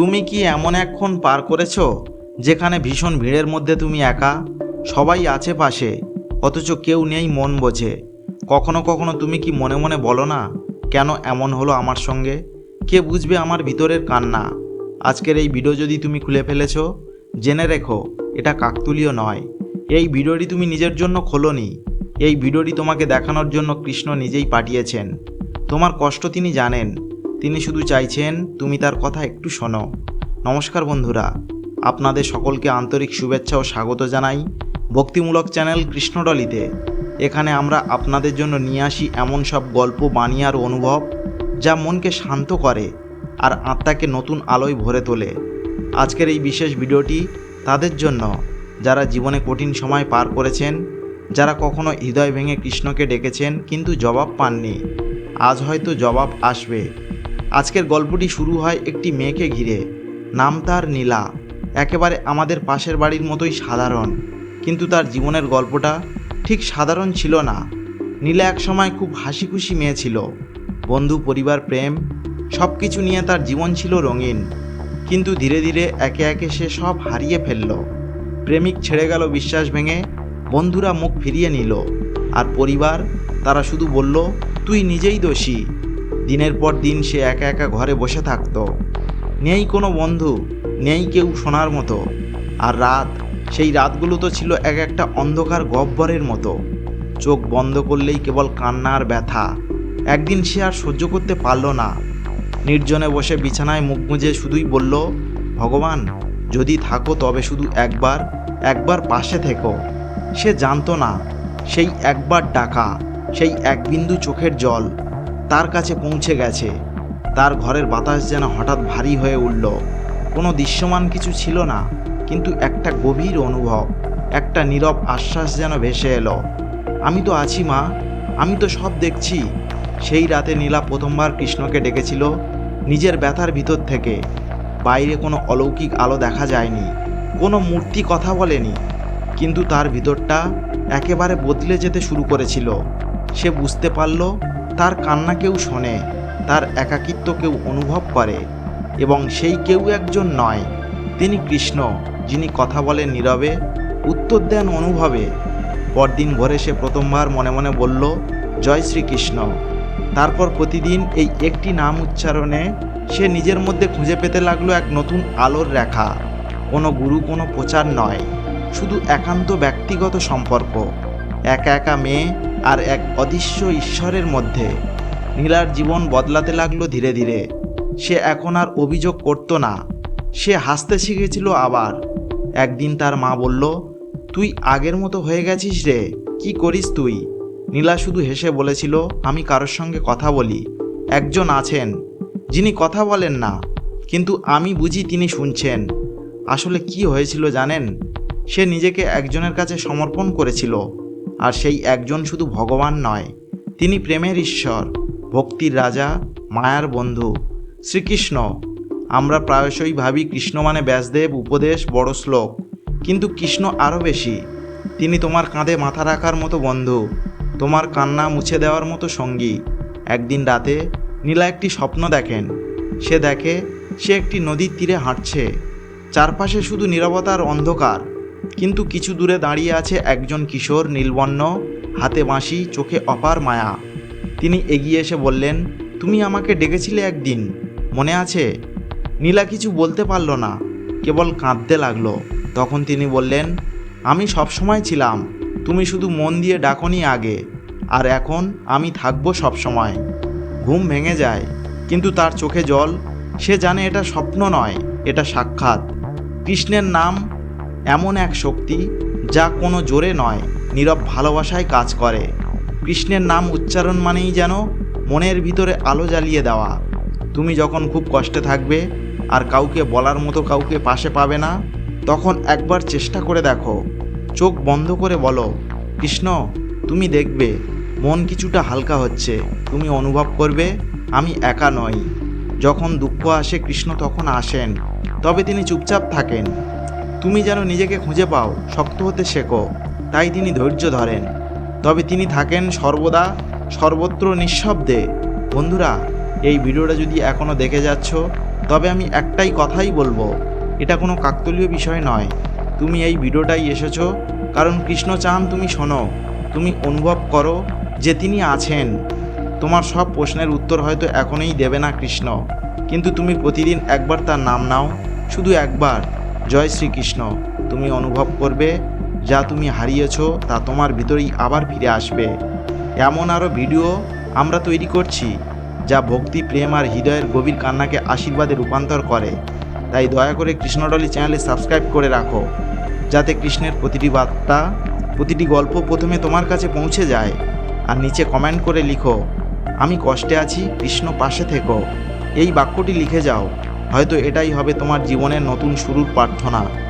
তুমি কি এমন একক্ষণ পার করেছ, যেখানে ভীষণ ভিড়ের মধ্যে তুমি একা? সবাই আছে পাশে, অথচ কেউ নেই মন বোঝে। কখনো কখনো তুমি কি মনে মনে বলো না, কেন এমন হলো আমার সঙ্গে? কে বুঝবে আমার ভিতরের কান্না? আজকের এই ভিডিও যদি তুমি খুলে ফেলেছ, জেনে রেখো, এটা কাকতুলীয় নয়। এই ভিডিওটি তুমি নিজের জন্য খোলোনি। এই ভিডিওটি তোমাকে দেখানোর জন্য কৃষ্ণ নিজেই পাঠিয়েছেন। তোমার কষ্ট তিনি জানেন। তিনি শুধু চাইছেন তুমি তার কথা একটু শোনো। নমস্কার বন্ধুরা, আপনাদের সকলকে আন্তরিক শুভেচ্ছা ও স্বাগত জানাই ভক্তিমূলক চ্যানেল কৃষ্ণডলিতে। এখানে আমরা আপনাদের জন্য নিয়ে আসি এমন সব গল্প, বাণী আর অনুভব যা মনকে শান্ত করে আর আত্মাকে নতুন আলোয় ভরে তোলে। আজকের এই বিশেষ ভিডিওটি তাদের জন্য, যারা জীবনে কঠিন সময় পার করেছেন, যারা কখনো হৃদয় ভেঙে কৃষ্ণকে ডেকেছেন কিন্তু জবাব পাননি। আজ হয়তো জবাব আসবে। আজকের গল্পটি শুরু হয় একটি মেয়েকে ঘিরে। নাম তার নীলা। একেবারে আমাদের পাশের বাড়ির মতোই সাধারণ। কিন্তু তার জীবনের গল্পটা ঠিক সাধারণ ছিল না। নীলা এক সময় খুব হাসি খুশি মেয়ে ছিল। বন্ধু, পরিবার, প্রেম সব কিছু নিয়ে তার জীবন ছিল রঙিন। কিন্তু ধীরে ধীরে একে একে সে সব হারিয়ে ফেলল। প্রেমিক ছেড়ে গেল বিশ্বাস ভেঙে, বন্ধুরা মুখ ফিরিয়ে নিল। আর পরিবার, তারা শুধু বলল, তুই নিজেই দোষী। দিনের পর দিন সে একা একা ঘরে বসে থাকতো। নেই কোনো বন্ধু, নেই কেউ শোনার মতো। আর রাত, সেই রাতগুলো তো ছিল এক একটা অন্ধকার গহ্বরের মতো। চোখ বন্ধ করলেই কেবল কান্না আর ব্যথা। একদিন সে আর সহ্য করতে পারল না। নির্জনে বসে বিছানায় মুখ গুঁজে শুধুই বলল, ভগবান, যদি থাকো তবে শুধু একবার একবার পাশে থেকো। সে জানতো না, সেই একবার ডাকা, সেই এক বিন্দু চোখের জল। তার কাছে পৌঁছে গেছে। তার ঘরের বাতাস যেন হঠাৎ ভারী হয়ে উঠল। কোনো দৃশ্যমান কিছু ছিল না, কিন্তু একটা গভীর অনুভব, একটা নীরব আশ্বাস যেন ভেসে এলো। আমি তো আছি, মা। আমি তো সব দেখছি। সেই রাতে নীলা প্রথমবার কৃষ্ণকে ডেকেছিল নিজের ব্যথার ভিতর থেকে। বাইরে কোনো অলৌকিক আলো দেখা যায়নি, কোনো মূর্তি কথা বলেনি, কিন্তু তার ভিতরটা একেবারে বদলে যেতে শুরু করেছিল। সে বুঝতে পারল তার কান্না কেউ শোনে, তার একাকিত্ব কেউ অনুভব করে এবং সেই কেউ একজন নয়। তিনি কৃষ্ণ, যিনি কথা বলেন নীরবে, উত্তর দেন অনুভবে। পরদিন ভোরে সে প্রথমবার মনে মনে বলল, জয় শ্রীকৃষ্ণ। তারপর প্রতিদিন এই একটি নাম উচ্চারণে সে নিজের মধ্যে খুঁজে পেতে লাগল এক নতুন আলোর রেখা। কোনো গুরু, কোনো প্রচার নয়। শুধু একান্ত ব্যক্তিগত সম্পর্ক। একা একা মেয়ে আর এক অদৃশ্য ঈশ্বরের মধ্যে। নীলার জীবন বদলাতে লাগল ধীরে ধীরে। সে এখন আর অভিযোগ করতো না। সে হাসতে শিখেছিল আবার। একদিন তার মা বলল, তুই আগের মতো হয়ে গেছিস রে, কি করিস তুই? নীলা শুধু হেসে বলেছিল, আমি কারোর সঙ্গে কথা বলি। একজন আছেন, যিনি কথা বলেন না, কিন্তু আমি বুঝি তিনি শুনছেন। আসলে কি হয়েছিল জানেন? সে নিজেকে একজনের কাছে সমর্পণ করেছিল। আর সেই একজন শুধু ভগবান নয়, তিনি প্রেমের ঈশ্বর, ভক্তির রাজা, মায়ার বন্ধু। শ্রীকৃষ্ণ, আমরা প্রায়শই ভাবি কৃষ্ণ মানে ব্যাসদেব, উপদেশ, বড় শ্লোক। কিন্তু কৃষ্ণ আরও বেশি, তিনি তোমার কাঁধে মাথা রাখার মতো বন্ধু, তোমার কান্না মুছে দেওয়ার মতো সঙ্গী। একদিন রাতে নীলা একটি স্বপ্ন দেখেন, সে দেখে সে একটি নদীর তীরে হাঁটছে। চারপাশে শুধু নীরবতার অন্ধকার কিন্তু কিছু দূরে দাঁড়িয়ে আছে একজন কিশোর নীলবর্ণ, হাতে বাঁশি, চোখে অপার মায়া। তিনি এগিয়ে এসে বললেন, তুমি আমাকে ডেকেছিলে একদিন, মনে আছে? নীলা কিছু বলতে পারল না, কেবল কাঁদতে লাগল। তখন তিনি বললেন, আমি সবসময় ছিলাম, তুমি শুধু মন দিয়ে ডাকনি আগে, আর এখন আমি থাকব সবসময়। ঘুম ভেঙে যায়, কিন্তু তার চোখে জল। সে জানে এটা স্বপ্ন নয়, এটা সাক্ষাৎ। কৃষ্ণের নাম এমন এক শক্তি যা কোনো জোরে নয়, নীরব ভালোবাসায় কাজ করে। কৃষ্ণের নাম উচ্চারণ মানেই যেন মনের ভিতরে আলো জ্বালিয়ে দেওয়া। তুমি যখন খুব কষ্টে থাকবে আর কাউকে বলার মতো কাউকে পাশে পাবে না, তখন একবার চেষ্টা করে দেখো। চোখ বন্ধ করে বলো, কৃষ্ণ, তুমি দেখবে, মন কিছুটা হালকা হচ্ছে, তুমি অনুভব করবে, আমি একা নই। যখন দুঃখ আসে, কৃষ্ণ তখন আসেন, তবে তিনি চুপচাপ থাকেন। তুমি যেন নিজেকে খুঁজে পাও, শক্ত হতে শেখো। তাই তিনি ধৈর্য ধরেন। তবে তিনি থাকেন সর্বদা সর্বত্র নিঃশব্দে। বন্ধুরা, এই ভিডিওটা যদি এখনও দেখে যাচ্ছ, তবে আমি একটাই কথাই বলব, এটা কোনো কাকতলীয় বিষয় নয়। তুমি এই ভিডিওটাই এসেছ কারণ কৃষ্ণ চান তুমি শোনো, তুমি অনুভব করো যে তিনি আছেন। তোমার সব প্রশ্নের উত্তর হয়তো এখনই দেবে না কৃষ্ণ। কিন্তু তুমি প্রতিদিন একবার তার নাম নাও, শুধু একবার। জয় শ্রীকৃষ্ণ, তুমি অনুভব করবে, যা তুমি হারিয়েছো, তা তোমার ভিতরেই আবার ফিরে আসবে। এমন আরও ভিডিও আমরা তৈরি করছি, যা ভক্তি, প্রেম আর হৃদয়ের গভীর কান্নাকে আশীর্বাদে রূপান্তর করে। তাই দয়া করে কৃষ্ণডলি চ্যানেলে সাবস্ক্রাইব করে রাখো, যাতে কৃষ্ণের প্রতিটি বার্তা, প্রতিটি গল্প প্রথমে তোমার কাছে পৌঁছে যায়। আর নিচে কমেন্ট করে লিখো, আমি কষ্টে আছি, কৃষ্ণ পাশে থেকো। এই বাক্যটি লিখে যাও। হয়তো এটাই হবে তোমার জীবনের নতুন শুরুর প্রার্থনা।